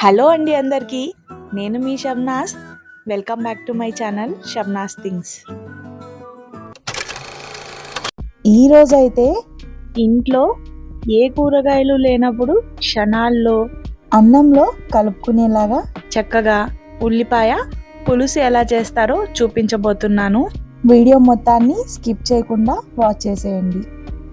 Hello అండి అందరికీ. నేను మీ Shabnas. Welcome back to my channel Shabnas things. ఈరోజైతే ఇంట్లో ఏ కూరగాయలు లేనప్పుడు క్షణాల్లో అన్నంలో కలుపుకునేలాగా చక్కగా ఉల్లిపాయ పులుసు ఎలా చేస్తారో చూపించబోతున్నాను. వీడియో మొత్తాన్ని స్కిప్ చేయకుండా వాచ్ చేసేయండి.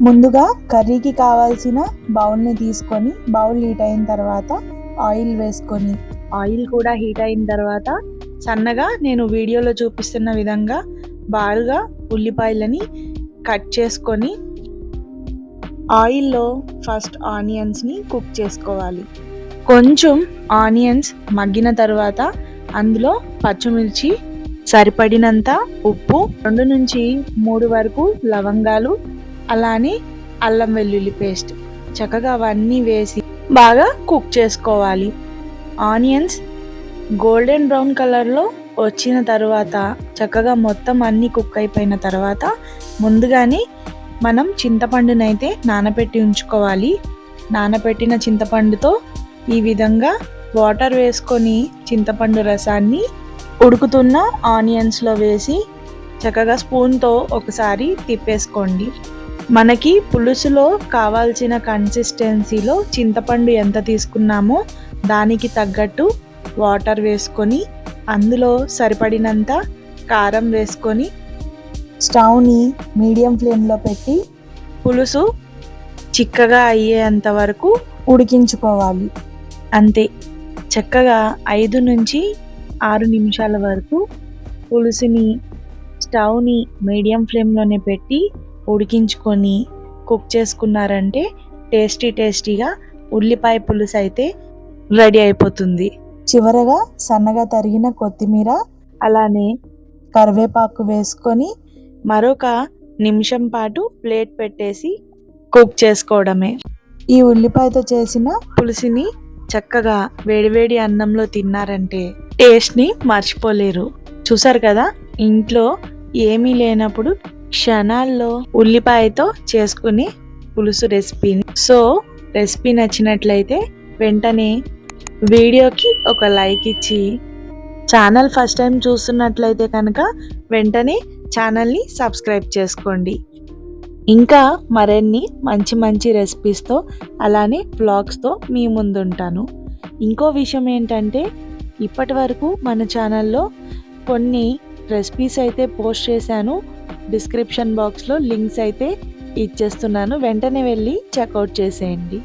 ముందుగా కర్రీకి కావాల్సిన బౌల్ని తీసుకొని బౌల్ హీట్ అయిన తర్వాత ఆయిల్ వేసుకొని. ఆయిల్ కూడా హీట్ అయిన తర్వాత సన్నగా నేను వీడియోలో చూపిస్తున్న విధంగా బారుగా ఉల్లిపాయలని కట్ చేసుకొని ఆయిల్లో ఫస్ట్ ఆనియన్స్ని కుక్ చేసుకోవాలి. కొంచెం ఆనియన్స్ మగ్గిన తర్వాత అందులో పచ్చిమిర్చి సరిపడినంత ఉప్పు రెండు నుంచి మూడు వరకు లవంగాలు అలానే అల్లం వెల్లుల్లి పేస్ట్. చక్కగా అవన్నీ వేసి బాగా కుక్ చేసుకోవాలి. ఆనియన్స్ గోల్డెన్ బ్రౌన్ కలర్లో వచ్చిన తర్వాత చక్కగా మొత్తం అన్నీ కుక్ అయిపోయిన తర్వాత ముందుగానే మనం చింతపండునైతే నానబెట్టి ఉంచుకోవాలి. నానబెట్టిన చింతపండుతో ఈ విధంగా వాటర్ వేసుకొని చింతపండు రసాన్ని ఉడుకుతున్న ఆనియన్స్లో వేసి చక్కగా స్పూన్తో ఒకసారి తిప్పేసుకోండి. మనకి పులుసులో కావాల్సిన కన్సిస్టెన్సీలో చింతపండు ఎంత తీసుకున్నామో దానికి తగ్గట్టు వాటర్ వేసుకొని అందులో సరిపడినంత కారం వేసుకొని స్టవ్ని మీడియం ఫ్లేమ్లో పెట్టి పులుసు చిక్కగా అయ్యేంత వరకు ఉడికించుకోవాలి. అంతే. చక్కగా ఐదు నుంచి ఆరు నిమిషాల వరకు పులుసుని స్టవ్ని మీడియం ఫ్లేమ్లోనే పెట్టి ఉడికించుకొని కుక్ చేసుకున్నారంటే టేస్టీ టేస్టీగా ఉల్లిపాయ పులుసు అయితే రెడీ అయిపోతుంది. చివరగా సన్నగా తరిగిన కొత్తిమీర అలానే కరివేపాకు వేసుకొని మరొక నిమిషం పాటు ప్లేట్ పెట్టేసి కుక్ చేసుకోవడమే. ఈ ఉల్లిపాయతో చేసిన పులుసుని చక్కగా వేడివేడి అన్నంలో తిన్నారంటే టేస్ట్ని మర్చిపోలేరు. చూసారు కదా ఇంట్లో ఏమీ లేనప్పుడు క్షణాల్లో ఉల్లిపాయతో చేసుకునే పులుసు రెసిపీని. సో రెసిపీ నచ్చినట్లయితే వెంటనే వీడియోకి ఒక లైక్ ఇచ్చి ఛానల్ ఫస్ట్ టైం చూస్తున్నట్లయితే కనుక వెంటనే ఛానల్ని సబ్స్క్రైబ్ చేసుకోండి. ఇంకా మరిన్ని మంచి మంచి రెసిపీస్తో అలానే బ్లాగ్స్తో మీ ముందుంటాను. ఇంకో విషయం ఏంటంటే ఇప్పటి వరకు మన ఛానల్లో కొన్ని రెసిపీస్ అయితే పోస్ట్ చేశాను. డిస్క్రిప్షన్ బాక్స్లో లింక్స్ అయితే ఇచ్చేస్తున్నాను. వెంటనే వెళ్ళి చెక్అవుట్ చేసేయండి.